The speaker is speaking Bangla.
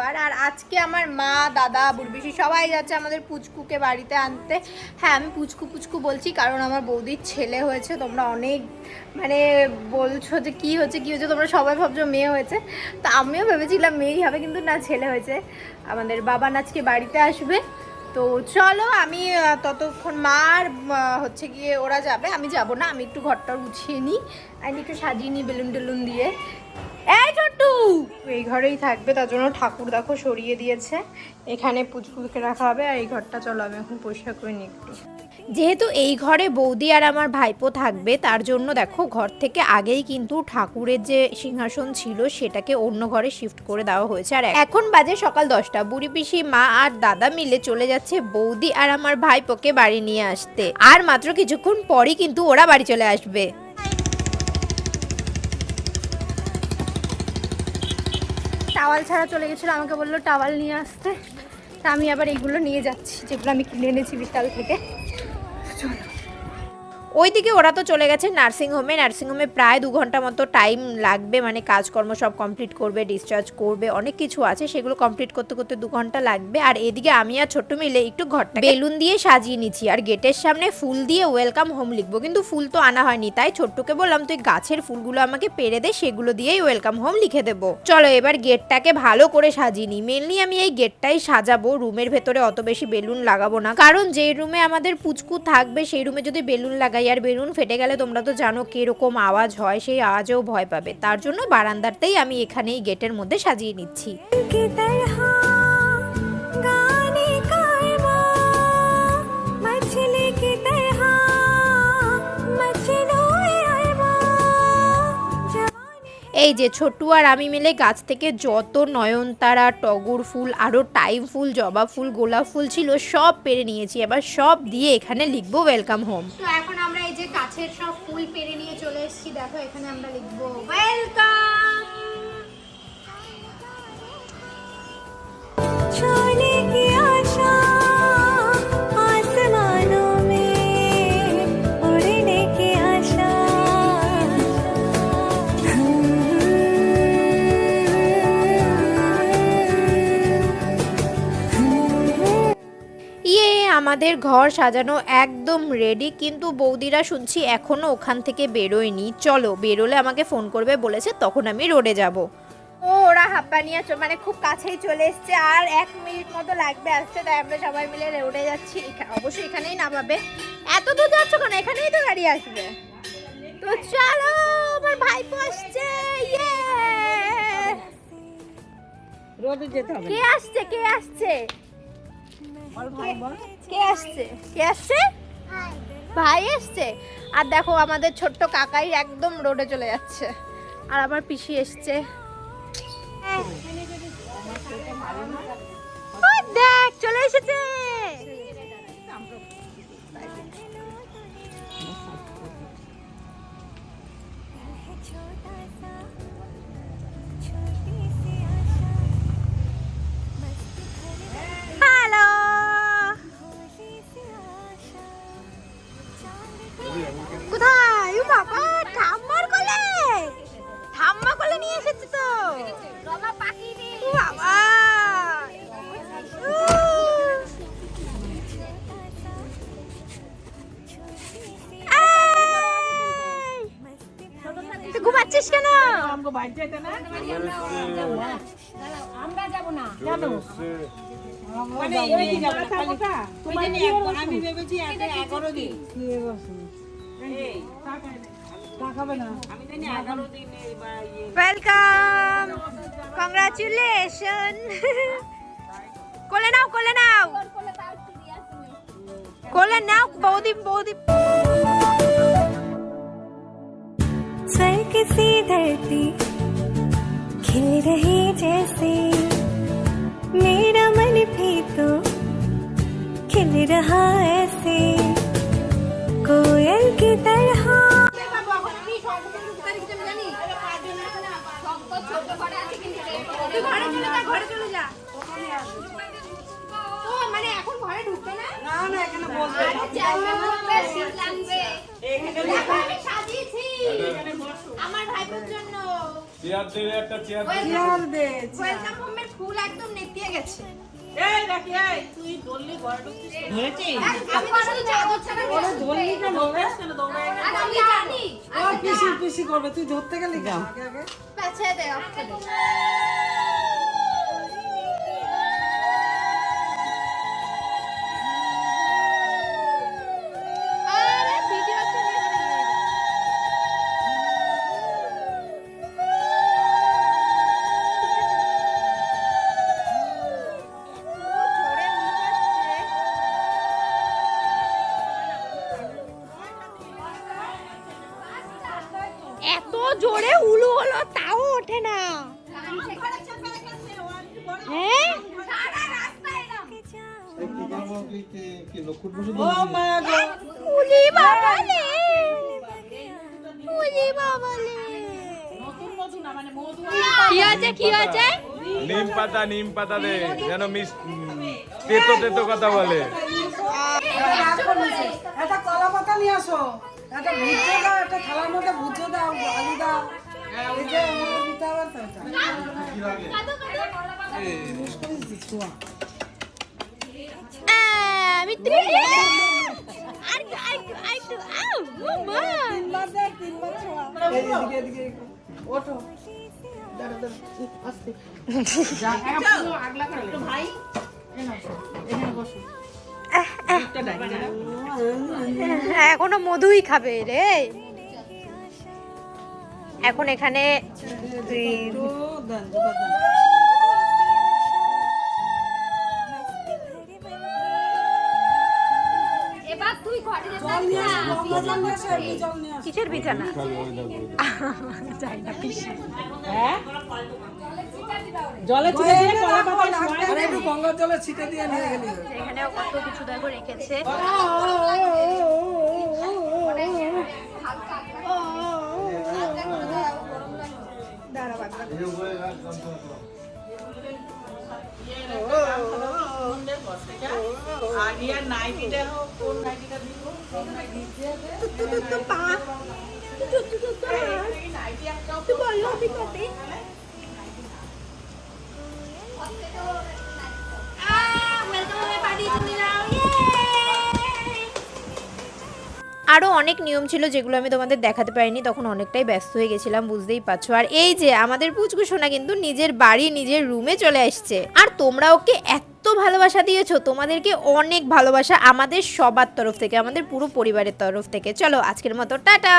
নমস্কার আর আজকে আমার মা, দাদা বুড়বিশি সবাই যাচ্ছে আমাদের পুচকুকে বাড়িতে আনতে। হ্যাঁ আমি পুচকু পুচকু বলছি, কারণ আমার বৌদির ছেলে হয়েছে, তোমরা অনেক মানে বলছো যে কি হচ্ছে কি হচ্ছে, তোমরা সবাই ভাবছ মেয়ে হয়েছে। তো আমিও ভেবেছিলাম মেয়েই হবে, কিন্তু না, ছেলে হয়েছে। আমাদের বাবা আজকে বাড়িতে আসবে। তো চলো, আমি ততক্ষণ মার হচ্ছে গিয়ে ওরা যাবে, আমি যাব না, আমি একটু ঘরটা গুছিয়ে নিই। আমি একটু সাজিয়ে নিই বেলুন টেলুন দিয়ে। এই ঘরেই থাকবে, তার জন্য ঠাকুর দেখো সরিয়ে দিয়েছে। এখানে পুচকুকে রাখা হবে আর এই ঘরটা চলো আমি এখন পরিষ্কার করে নিই একটু। যেহেতু এই ঘরে বৌদি আর আমার ভাইপো থাকবে, তার জন্য দেখো ঘর থেকে আগেই কিন্তু ঠাকুরের যে সিংহাসন ছিল, সেটাকে অন্য ঘরে শিফট করে দেওয়া হয়েছে। আর এখন বাজে সকাল দশটা, বুড়ি পিসি, মা আর দাদা মিলে চলে যাচ্ছে বৌদি আর আমার ভাইপোকে বাড়ি নিয়ে আসতে। আর মাত্র কিছুক্ষণ পরই কিন্তু ওরা বাড়ি চলে আসবে। টাওয়াল ছাড়া চলে গেছিল, আমাকে বলল, টাওয়াল নিয়ে আসতে। তা আমি আবার এইগুলো নিয়ে যাচ্ছি, যেগুলো আমি কিনে এনেছি বিশাল থেকে। ওইদিকে ওরা তো চলে গেছে নার্সিংহোমে নার্সিংহোমে প্রায় দু ঘণ্টা মতো টাইম লাগবে মানে কাজকর্ম সব কমপ্লিট করবে ডিসচার্জ করবে, অনেক কিছু আছে, সেগুলো কমপ্লিট করতে করতে দু ঘণ্টা লাগবে। আর এদিকে আমি আর ছোট্ট মিলে একটু ঘরটা বেলুন দিয়ে সাজিয়ে নিচ্ছি, আর গেটের সামনে ফুল দিয়ে ওয়েলকাম হোম লিখব। কিন্তু ফুল তো আনা হয়নি, তাই ছোট্টকে বললাম, তুই গাছের ফুলগুলো আমাকে পেরে দে, সেগুলো দিয়েই ওয়েলকাম হোম লিখে দেবো। চলো এবার গেটটাকে ভালো করে সাজিয়ে নিই। মেনলি আমি এই গেটটাই সাজাবো, রুমের ভেতরে অত বেশি বেলুন লাগাবো না। কারণ যে রুমে আমাদের পুচকু থাকবে, সেই রুমে যদি বেলুন লাগাই আর বেলুন ফেটে গেলে তোমরা তো জানো কীরকম আওয়াজ হয়, সেই আওয়াজেও ভয় পাবে। তার জন্য বারান্দারতেই আমি এখানেই গেটের মধ্যে সাজিয়ে নিচ্ছি। এই যে ছোট্টু আর আমি মিলে গাছ থেকে যত নয়নতারা, টগর ফুল আরও টাইম ফুল, জবা ফুল, গোলাপ ফুল ছিল, সব পেরে নিয়েছি। এবার সব দিয়ে এখানে লিখব ওয়েলকাম হোম তো এখন আমরা এই যে গাছের সব ফুল পেরে নিয়ে চলে এসেছি। দেখো, এখানে আমরা লিখব ওয়েলকাম আমাদের ঘর সাজানো একদম রেডি কিন্তু বৌদিরা শুনছি এখনও ওখান থেকে বেরোয়নি। চলো বেরোলে আমাকে ফোন করবে বলেছে তখন আমি রোডে যাব। ও ওরা হাপ্পানিয়া চ- মানে খুব কাছেই চলে এসছে আর এক মিনিট মতো লাগবে আসতে তাই আমরা সবাই মিলে রোডে যাচ্ছি। অবশ্যই এখানেই নামাবে। এত দূর যাচ্ছ কেন? এখানেই তো গাড়ি আসবে। তো চলো আমার ভাই আসছে ইয়ে! রোদে যেতে হবে কে আসছে কে আসছে? কে আসছে? কে আসছে? ভাই এসছে আর দেখো আমাদের ছোট্ট কাকাই একদম রোডে চলে যাচ্ছে। আর আমার পিসি এসছে। আমাকে বাড়ি যেতে না মানে এই যাবো না, খালি তোমার কি এরকম? আমি ভেবেছি একে এগারো দিন এই, তাকাবে না। আমি জানি এগারো দিন এই বা ইয়ে ওয়েলকাম কংগ্রাচুলেশন কোলে নাও কোলে নাও কোলে নাও বৌদি বৌদি स्वर्ग सी धरती खिल रही जैसे मेरा मन भी तो खिल रहा ऐसे कोयल की तरह মানে এখন ঘরে ঢুকবে না না না এখানে বসবে এখানে সাজিয়েছি আমার ভাইবোর জন্য চেয়ার দে একটা চেয়ার দে চেয়ার দে ওয়েলকাম হোমের ফুল একদম নেতিয়ে গেছে। এই রাখি এই তুই বললি ঘরে ঢুকছিস ধরেছিস? আমি শুধু চাদর ছাড়া কিছু ধরলি নেই। কেন? কেন দৌড়াই আর আমি জানি। ও পিসি পিসি করবে তুই ধরতে গেলি কেন আগে আগে? পেছায় দে অফ করে জোরে উলু হলো তাও ওঠে না। হ্যাঁ? ও মা গো। উলি বাবালে উলি বাবালে। নতুন নতুন না মানে মধু কি আছে কি আছে? নিম পাতা নিম পাতা দে যেন মিস তেতো তেতো কথা বলে। কলা পাতা নিয়ে আসো। একটা ভুজো দাও একটা থালার মধ্যে ভুজো দাও আলু দাও। এই যে দিতে হবে তো। আমি। ওঠো। দাঁড়া, দাঁড়া, আস্তে। আগলা করে ভাই। এখনও মধুই খাবে রে। এখন এখানে। কিসের বিছানা? না জলে ছিটে দিয়ে কলা পাতা আরে একটু গঙ্গার জলে ছিটে দিয়ে নিয়ে গেলি। এখানে কত কিছু দেখো রেখেছে ইয়ার নাইটিটা হোক কোন নাইটিটা দিব কোন নাইটি আরও অনেক নিয়ম ছিল যেগুলো আমি তোমাদের দেখাতে পারিনি, তখন অনেকটাই ব্যস্ত হয়ে গেছিলাম, বুঝতেই পারছ। আর এই যে আমাদের পুচকু সোনা কিন্তু নিজের বাড়ি, নিজের রুমে চলে আসছে। আর তোমরা ওকে এত ভালোবাসা দিয়েছ, তোমাদেরকে অনেক ভালোবাসা আমাদের সবার তরফ থেকে, আমাদের পুরো পরিবারের তরফ থেকে। চলো, আজকের মতো, টাটা!